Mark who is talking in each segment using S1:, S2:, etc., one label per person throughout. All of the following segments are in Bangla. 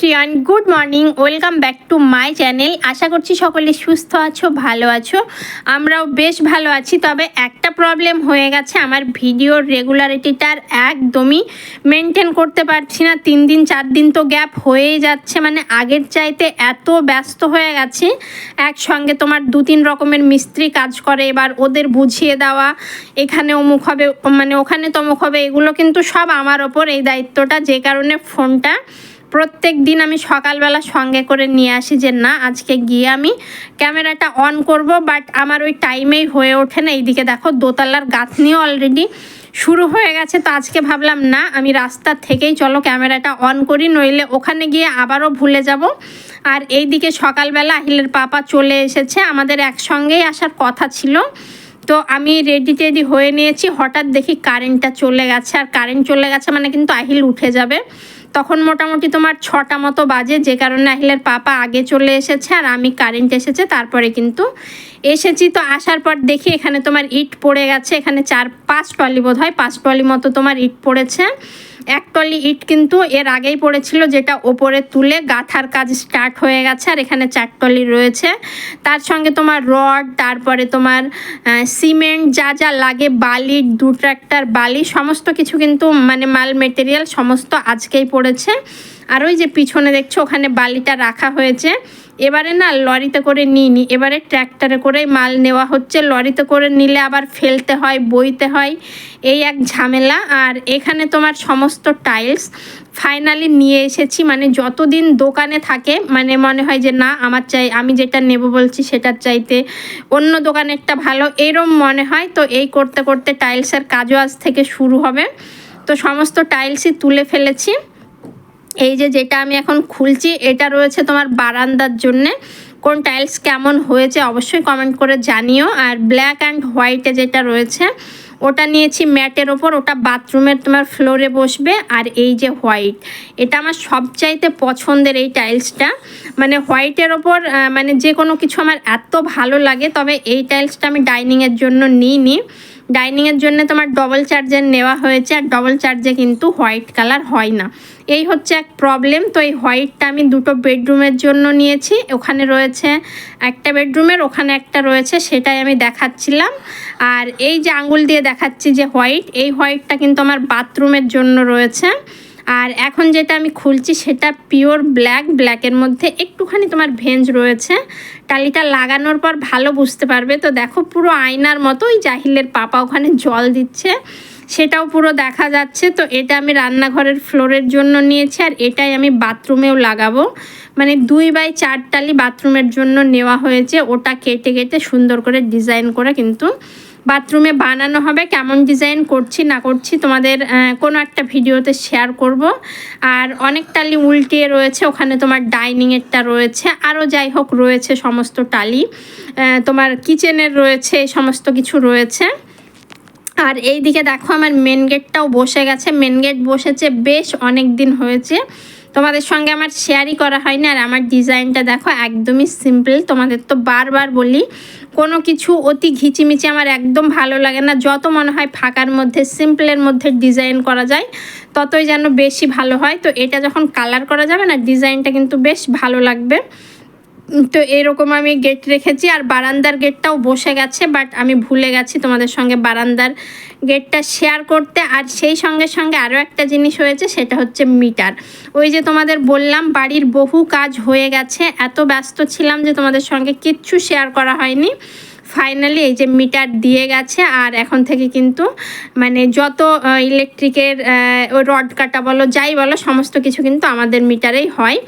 S1: Everyone, good morning, welcome back to my channel. আশা করছি সকলে সুস্থ আছো, ভালো আছো। আমরাও বেশ ভালো আছি, তবে একটা প্রবলেম হয়ে গেছে। আমার ভিডিওর রেগুলারিটিটার একদমই মেনটেন করতে পারছি না। তিন দিন, চার দিন তো গ্যাপ হয়েই যাচ্ছে মানে আগের চাইতে এত ব্যস্ত হয়ে গেছি। একসঙ্গে তোমার দু তিন রকমের মিস্ত্রি কাজ করে, এবার ওদের বুঝিয়ে দেওয়া, এখানে অমুক হবে মানে ওখানে তমুক হবে, এগুলো কিন্তু সব আমার ওপর এই দায়িত্বটা। যে কারণে ফোনটা প্রত্যেক দিন আমি সকালবেলা সঙ্গে করে নিয়ে আসি যে, না, আজকে গিয়ে আমি ক্যামেরাটা অন করব, বাট আমার ওই টাইমেই হয়ে ওঠে না। এইদিকে দেখো দোতলার গাঁথনিও অলরেডি শুরু হয়ে গেছে। তো আজকে ভাবলাম, না, আমি রাস্তা থেকেই চলো ক্যামেরাটা অন করি, নইলে ওখানে গিয়ে আবারও ভুলে যাব। আর এই দিকে সকালবেলা আহিলের পাপা চলে এসেছে। আমাদের একসঙ্গেই আসার কথা ছিল। তো আমি রেডি টেডি হয়ে নিয়েছি। হঠাৎ দেখি কারেন্টটা চলে গেছে। আর কারেন্ট চলে গেছে মানে কিন্তু আহিল উঠে যাবে। তখন মোটামুটি তোমার ছটা মতো বাজে, যে কারণে আহিলের পাপা আগে চলে এসেছে আর আমি কারেন্ট এসেছে, তারপরে কিন্তু এসেছি। তো আসার পর দেখি এখানে তোমার ইট পড়ে গেছে, এখানে চার, পাঁচ টলি বোধ হয় পাঁচ টলি মতো তোমার ইট পড়েছে। এক টলি ইট কিন্তু এর আগেই পড়েছিল যেটা ওপরে তুলে গাথার কাজ স্টার্ট হয়ে গেছে আর এখানে চার টলি রয়েছে। তার সঙ্গে তোমার রড, তারপরে তোমার সিমেন্ট যা যা লাগে, বালি দু ট্রাক্টার বালি, সমস্ত কিছু কিন্তু মানে মাল মেটেরিয়াল সমস্ত আজকেই পড়েছে। আর ওই যে পিছনে দেখছ, ওখানে বালিটা রাখা হয়েছে। এবারে না লরিতে করে নিইনি, এবারে ট্র্যাক্টরে করেই মাল নেওয়া হচ্ছে। লরিতে করে নিলে আবার ফেলতে হয়, বইতে হয়। এই এক ঝামেলা। আর এখানে তোমার সমস্ত টাইলস ফাইনালি নিয়ে এসেছি। মানে যতদিন দোকানে থাকে মানে মনে হয় যে না, আমার চাই, আমি যেটা নেব বলছি, সেটার চাইতে অন্য দোকানেরটা ভালো। এরম মনে হয়। তো এই করতে করতে টাইলসের কাজও আজ থেকে শুরু হবে। তো সমস্ত টাইলসই তুলে ফেলেছি। এই যে যেটা আমি এখন খুলছি, এটা রয়েছে তোমার বারান্দার জন্যে। কোন টাইলস কেমন হয়েছে অবশ্যই কমেন্ট করে জানিও। আর ব্ল্যাক অ্যান্ড হোয়াইটে যেটা রয়েছে, ওটা নিয়েছি ম্যাটের ওপর, ওটা বাথরুমের তোমার ফ্লোরে বসবে। আর এই যে হোয়াইট এটা আমার সবচাইতে পছন্দের এই টাইলসটা মানে হোয়াইটের ওপর মানে যে কোনো কিছু আমার এত ভালো লাগে, তবে এই টাইলসটা আমি ডাইনিংয়ের জন্য নিইনি। ডাইনিংয়ের জন্য তোমার ডবল চার্জার নেওয়া হয়েছে আর ডবল চার্জে কিন্তু হোয়াইট কালার হয় না। এই হচ্ছে এক প্রবলেম তো এই হোয়াইটটা আমি দুটো বেডরুমের জন্য নিয়েছি। ওখানে রয়েছে একটা বেডরুমের ওখানে একটা রয়েছে, সেটাই আমি দেখাচ্ছিলাম। আর এই যে আঙুল দিয়ে দেখাচ্ছি যে হোয়াইট এই হোয়াইটটা কিন্তু আমার বাথরুমের জন্য রয়েছে। আর এখন যেটা আমি খুলছি সেটা পিওর ব্ল্যাক ব্ল্যাকের মধ্যে একটুখানি তোমার ভেঞ্জ রয়েছে। টালিটা লাগানোর পর ভালো বুঝতে পারবে। তো দেখো পুরো আয়নার মতো ওই জাহিলের পাপা ওখানে জল দিচ্ছে। সেটাও পুরো দেখা যাচ্ছে। তো এটা আমি রান্নাঘরের ফ্লোরের জন্য নিয়েছি আর এটাই আমি বাথরুমেও লাগাবো। মানে দুই বাই চার টালি বাথরুমের জন্য নেওয়া হয়েছে। ওটা কেটে কেটে সুন্দর করে ডিজাইন করে কিন্তু বাথরুমে বানানো হবে, কেমন ডিজাইন করছি না করছি তোমাদের কোনো একটা ভিডিওতে শেয়ার করব। আর অনেক টালি উল্টিয়ে রয়েছে, ওখানে তোমার ডাইনিংয়েরটা রয়েছে আরও যাই হোক রয়েছে সমস্ত টালি। তোমার কিচেনের রয়েছে, এই সমস্ত কিছু রয়েছে। আর এই দিকে দেখো আমার মেন গেটটাও বসে গেছে মেন গেট বসেছে বেশ অনেক দিন হয়েছে। তোমাদের সঙ্গে আমার শেয়ারই করা হয় না আর আমার ডিজাইনটা দেখো একদমই সিম্পল তোমাদের তো বারবার বলি, কোনো কিছু অতি ঘিচিমিচি আমার একদম ভালো লাগে না। যত মনে হয় ফাঁকার মধ্যে সিম্পলের মধ্যে ডিজাইন করা যায়, ততই যেন বেশি ভালো হয়। তো এটা যখন কালার করা যাবে না ডিজাইনটা কিন্তু বেশ ভালো লাগবে। তো এরকম আমি গেট রেখেছি আর বারান্দার গেটটাও বসে গেছে বাট আমি ভুলে গেছি তোমাদের সঙ্গে বারান্দার গেটটা শেয়ার করতে। আর সেই সঙ্গে সঙ্গে আরও একটা জিনিস হয়েছে, সেটা হচ্ছে মিটার ওই যে তোমাদের বললাম, বাড়ির বহু কাজ হয়ে গেছে, এত ব্যস্ত ছিলাম যে তোমাদের সঙ্গে কিচ্ছু শেয়ার করা হয়নি। ফাইনালি এই যে মিটার দিয়ে গেছে, আর এখন থেকে কিন্তু মানে যত ইলেকট্রিকের রড কাটা বলো, যাই বলো, সমস্ত কিছু কিন্তু আমাদের মিটারেই হয়।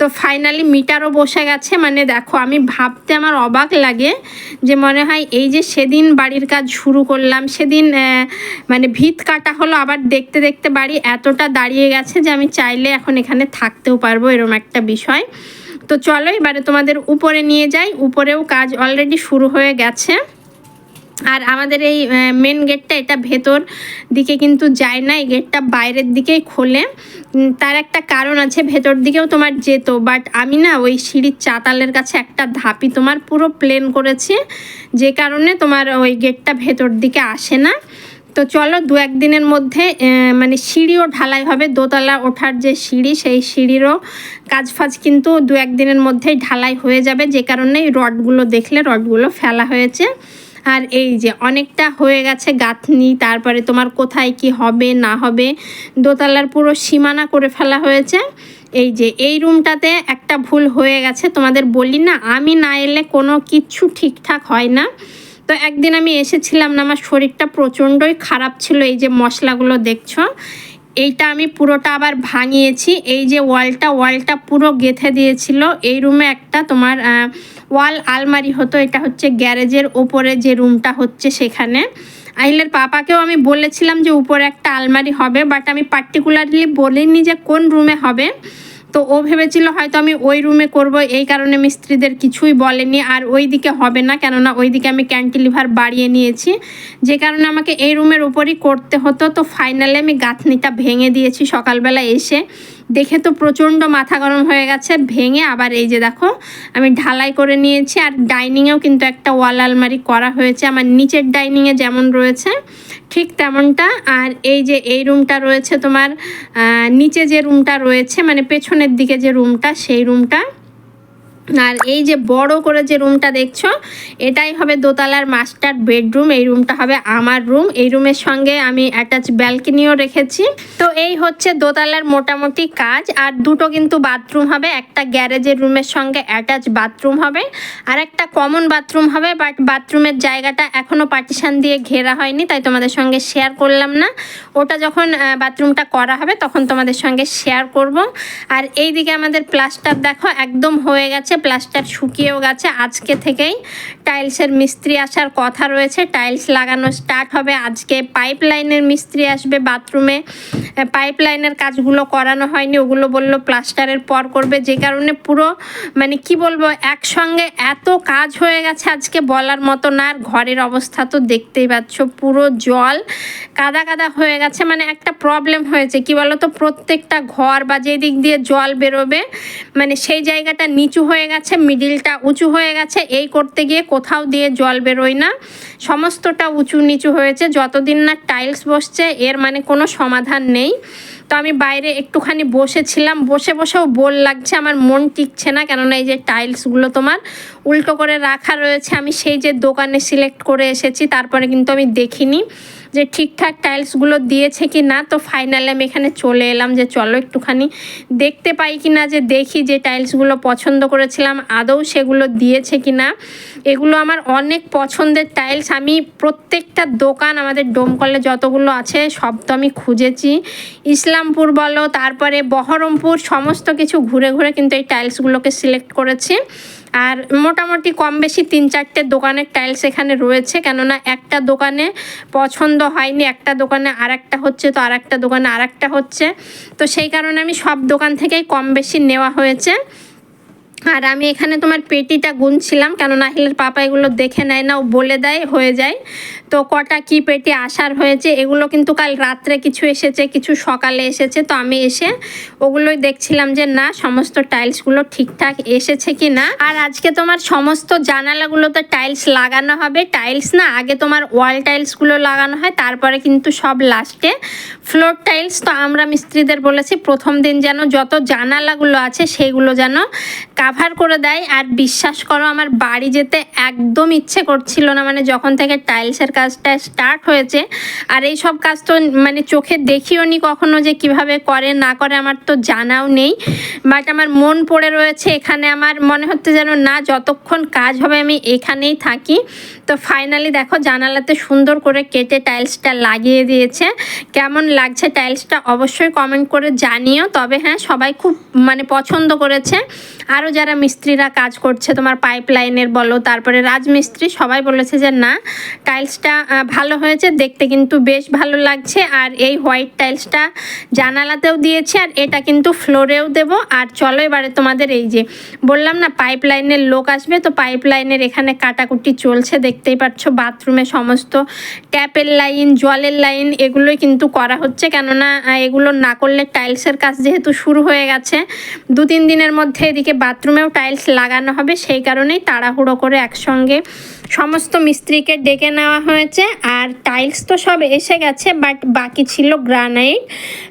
S1: তো ফাইনালি মিটারও বসে গেছে। মানে দেখো, আমি ভাবতে আমার অবাক লাগে যে মনে হয় এই যে সেদিন বাড়ির কাজ শুরু করলাম, সেদিন মানে ভিত কাটা হলো, আবার দেখতে দেখতে বাড়ি এতটা দাঁড়িয়ে গেছে যে আমি চাইলে এখন এখানে থাকতেও পারব এরকম একটা বিষয়। তো চলো এবারে তোমাদের উপরে নিয়ে যাই, উপরেও কাজ অলরেডি শুরু হয়ে গেছে। আর আমাদের এই মেন গেটটা এটা ভেতর দিকে কিন্তু যায় না, এই গেটটা বাইরের দিকেই খোলে। তার একটা কারণ আছে, ভেতর দিকেও তোমার যেত বাট আমি না ওই সিঁড়ির চাতালের কাছে একটা ধাপি তোমার পুরো প্লেন করেছি, যে কারণে তোমার ওই গেটটা ভেতর দিকে আসে না। তো চলো দু একদিনের মধ্যে মানে সিঁড়িও ঢালাই হবে, দোতলা ওঠার যে সিঁড়ি, সেই সিঁড়িরও কাজ ফাজ কিন্তু দু একদিনের মধ্যেই ঢালাই হয়ে যাবে, যে কারণে রডগুলো দেখলে রডগুলো ফেলা হয়েছে। আর এই যে অনেকটা হয়ে গেছে গাঁথনি, তারপরে তোমার কোথায় কি হবে, না হবে, দোতলার পুরো সীমানা করে ফেলা হয়েছে। এই যে এই রুমটাতে একটা ভুল হয়ে গেছে, তোমাদের বলি না, আমি না এলে কোনো কিচ্ছু ঠিকঠাক হয় না। তো একদিন আমি এসেছিলাম না, আমার শরীরটা প্রচণ্ডই খারাপ ছিল, এই যে মশলাগুলো দেখছ। এইটা আমি পুরোটা আবার ভাঙিয়েছি। এই যে ওয়ালটা ওয়ালটা পুরো গেথে দিয়েছিল। এই রুমে একটা তোমার ওয়াল আলমারি হতো। এটা হচ্ছে গ্যারেজের ওপরে যে রুমটা হচ্ছে সেখানে। আহিলের পাপাকেও আমি বলেছিলাম যে উপরে একটা আলমারি হবে, বাট আমি পার্টিকুলারলি বলিনি যে কোন রুমে হবে। তো ও ভেবেছিল হয়তো আমি ওই রুমে করব, এই কারণে মিস্ত্রিদের কিছুই বলেনি। আর ওই দিকে হবে না, কেননা ওই দিকে আমি ক্যান্টিলিভার বাড়িয়ে নিয়েছি। যে কারণে আমাকে এই রুমের উপরই করতে হতো। তো ফাইনালি আমি গাঁথনিটা ভেঙে দিয়েছি সকালবেলা এসে। দেখে তো প্রচণ্ড মাথা গরম হয়ে গেছে, ভেঙে আবার এই যে দেখো, আমি ঢালাই করে নিয়েছি আর ডাইনিংয়েও কিন্তু একটা ওয়াল আলমারি করা হয়েছে, আমার নিচের ডাইনিংয়ে যেমন রয়েছে, ঠিক তেমনটা। আর এই যে এই রুমটা রয়েছে তোমার নিচে যে রুমটা রয়েছে মানে পেছনের দিকে যে রুমটা সেই রুমটা আর এই যে বড় করে যে রুমটা দেখছ, এটাই হবে দোতলার মাস্টার বেডরুম এই রুমটা হবে আমার রুম এই রুমের সঙ্গে আমি অ্যাটাচ ব্যালকনিও রেখেছি। তো এই হচ্ছে দোতলার মোটামুটি কাজ, আর দুটো কিন্তু বাথরুম হবে, একটা গ্যারেজের রুমের সঙ্গে অ্যাটাচ বাথরুম হবে, আর একটা কমন বাথরুম হবে বাট বাথরুমের জায়গাটা এখনও পার্টিশান দিয়ে ঘেরা হয়নি, তাই তোমাদের সঙ্গে শেয়ার করলাম না। ওটা যখন বাথরুমটা করা হবে, তখন তোমাদের সঙ্গে শেয়ার করব। আর এই দিকে আমাদের প্লাস্টার দেখো, একদম হয়ে গেছে প্লাস্টার শুকিয়েও গেছে। আজকে থেকেই টাইলসের মিস্ত্রি আসার কথা রয়েছে। টাইলস লাগানো স্টার্ট হবে। আজকে পাইপ লাইনের মিস্ত্রি আসবে বাথরুমে। পাইপ লাইনের কাজগুলো করানো হয়নি। ওগুলো বলল প্লাস্টারের পর করবে। যে কারণে পুরো মানে কি বলব, একসঙ্গে এত কাজ হয়ে গেছে আজকে বলার মতো না। আর ঘরের অবস্থা তো দেখতেই পাচ্ছ, পুরো জল কাদা কাদা হয়ে গেছে। মানে একটা প্রবলেম হয়েছে। কি বলো তো প্রত্যেকটা ঘর বা যে দিক দিয়ে জল বেরোবে মানে সেই জায়গাটা নিচু হয়ে গেছে মিডিলটা উঁচু হয়ে গেছে, এই করতে গিয়ে কোথাও দিয়ে জল বেরোয় না। সমস্তটা উঁচু নিচু হয়েছে, যতদিন না টাইলস বসছে, এর মানে কোনো সমাধান নেই। তো আমি বাইরে একটুখানি বসেছিলাম, বসে বসেও বোল লাগছে, আমার মন টিকছে না, কেননা এই যে টাইলসগুলো তোমার উল্টো করে রাখা রয়েছে। আমি সেই যে দোকানে সিলেক্ট করে এসেছি, তারপরে কিন্তু আমি দেখিনি যে ঠিকঠাক টাইলসগুলো দিয়েছে কি না তো ফাইনালি আমি এখানে চলে এলাম যে চলো একটুখানি দেখতে পাই কি না যে দেখি যে টাইলসগুলো পছন্দ করেছিলাম, আদৌ সেগুলো দিয়েছে কি না এগুলো আমার অনেক পছন্দের টাইলস আমি প্রত্যেকটা দোকান, আমাদের ডোমকলে যতগুলো আছে, সব তো আমি খুঁজেছি। ইসলামপুর বলো, তারপরে বহরমপুর, সমস্ত কিছু ঘুরে ঘুরে কিন্তু এই টাইলসগুলোকে সিলেক্ট করেছি। আর মোটামুটি কম বেশি তিন চারটে দোকানের টাইলস এখানে রয়েছে, কেননা একটা দোকানে পছন্দ হয়নি, একটা দোকানে আর একটা হচ্ছে, তো আর একটা দোকানে আর একটা হচ্ছে। তো সেই কারণে আমি সব দোকান থেকেই কম বেশি নেওয়া হয়েছে। আর আমি এখানে তোমার পেটিটা গুনছিলাম কেন নাহিলের পাপা এগুলো দেখে নেয় না, ও বলে দেয়, হয়ে যায়। তো কটা কি পেটি আসার হয়েছে, এগুলো কিন্তু কাল রাত্রে কিছু এসেছে, কিছু সকালে এসেছে। তো আমি এসে ওগুলোই দেখছিলাম যে না, সমস্ত টাইলসগুলো ঠিকঠাক এসেছে কি না। আর আজকে তোমার সমস্ত জানালাগুলোতে টাইলস লাগানো হবে। টাইলস না, আগে তোমার ওয়াল টাইলসগুলো লাগানো হয়, তারপরে কিন্তু সব লাস্টে ফ্লোর টাইলস। তো আমরা মিস্ত্রিদের বলেছি, প্রথম দিন যেন যত জানালাগুলো আছে সেইগুলো যেন কাভার করে দেয় আর বিশ্বাস করো আমার বাড়ি যেতে একদম ইচ্ছে করছিল না মানে যখন থেকে টাইলসের কাজটা স্টার্ট হয়েছে। আর এই সব কাজ তো মানে চোখে দেখিও নি কখনো যে কীভাবে করে, না করে আমার তো জানাও নেই। বাট আমার মন পড়ে রয়েছে, এখানে আমার মনে হচ্ছে যেন না, যতক্ষণ কাজ হবে আমি এখানেই থাকি। তো ফাইনালি দেখো, জানালাতে সুন্দর করে কেটে টাইলসটা লাগিয়ে দিয়েছে। কেমন লাগছে টাইলসটা অবশ্যই কমেন্ট করে জানিও। তবে হ্যাঁ সবাই খুব মানে পছন্দ করেছে। আরও যারা মিস্ত্রিরা কাজ করছে, তোমার পাইপ লাইনের বলো, তারপরে রাজমিস্ত্রি, সবাই বলেছে যে না, টাইলসটা ভালো হয়েছে, দেখতে কিন্তু বেশ ভালো লাগছে, আর এই হোয়াইট টাইলসটা জানালাতেও দিয়েছে, আর এটা কিন্তু ফ্লোরেও দেব, আর চলো এবারে তোমাদের এই যে, বললাম না পাইপ লাইনের লোক আসবে, তো পাইপ লাইনের এখানে কাটাকুটি চলছে, দেখতেই পাচ্ছ, বাথরুমে সমস্ত ট্যাপের লাইন, জলের লাইন, এগুলোই কিন্তু করা হচ্ছে, কেননা এগুলো না করলে টাইলসের কাজ যেহেতু শুরু হয়ে গেছে দু তিন দিনের মধ্যে এদিকে বাথরুমেও টাইলস লাগানো হবে সেই কারণেই তাড়াহুড়ো করে একসঙ্গে সমস্ত মিস্ত্রিকে ডেকে নেওয়া হয়েছে আর টাইলস তো সব এসে গেছে বাট বাকি ছিল গ্রানাইট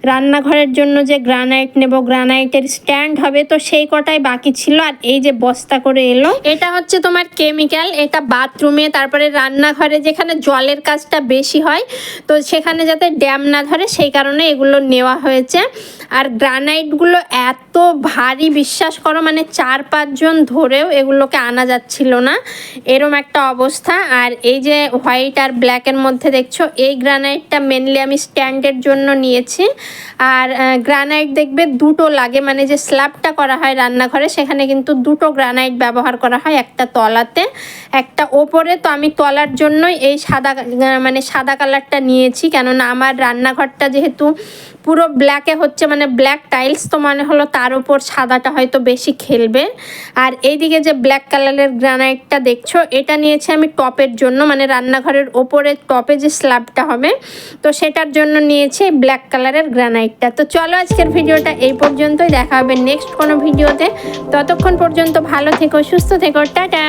S1: রান্নাঘরের জন্য যে গ্রানাইট নেব গ্রানাইটের স্ট্যান্ড হবে, তো সেই কটাই বাকি ছিল আর এই যে বস্তা করে এলো। এটা হচ্ছে তোমার কেমিক্যাল এটা বাথরুমে তারপরে রান্নাঘরে যেখানে জলের কাজটা বেশি হয়, তো সেখানে যাতে ড্যাম না ধরে, সেই কারণে এগুলো নেওয়া হয়েছে। আর গ্রানাইটগুলো এত ভারী, বিশ্বাস করো মানে চার পাঁচজন ধরেও এগুলোকে আনা যাচ্ছিল না। এরম একটা অবস্থা। আর এই যে হোয়াইট আর ব্ল্যাকের মধ্যে দেখছ, এই গ্রানাইটটা মেনলি আমি স্ট্যান্ডের জন্য নিয়েছি। আর গ্রানাইট দেখবে দুটো লাগে মানে যে স্ল্যাবটা করা হয় রান্নাঘরে, সেখানে কিন্তু দুটো গ্রানাইট ব্যবহার করা হয়, একটা তলাতে, একটা ওপরে। তো আমি তলার জন্যই এই সাদা মানে সাদা কালারটা নিয়েছি, কেননা আমার রান্নাঘরটা যেহেতু পুরো ব্ল্যাকে হচ্ছে মানে ব্ল্যাক টাইলস তো মনে হলো তার উপর সাদাটা হয়তো বেশি খেলবে। আর এইদিকে যে ব্ল্যাক কালারের গ্রানাইটটা দেখছ, এটা নিয়েছি আমি টপের জন্য মানে রান্নাঘরের ওপরে টপে যে স্ল্যাবটা হবে, তো সেটার জন্য নিয়েছি ব্ল্যাক কালারের গ্রানাইটটা তো চলো আজকের ভিডিওটা এই পর্যন্তই, দেখা হবে নেক্সট কোনো ভিডিওতে। ততক্ষণ পর্যন্ত ভালো থেকো, সুস্থ থেকো, টাটা!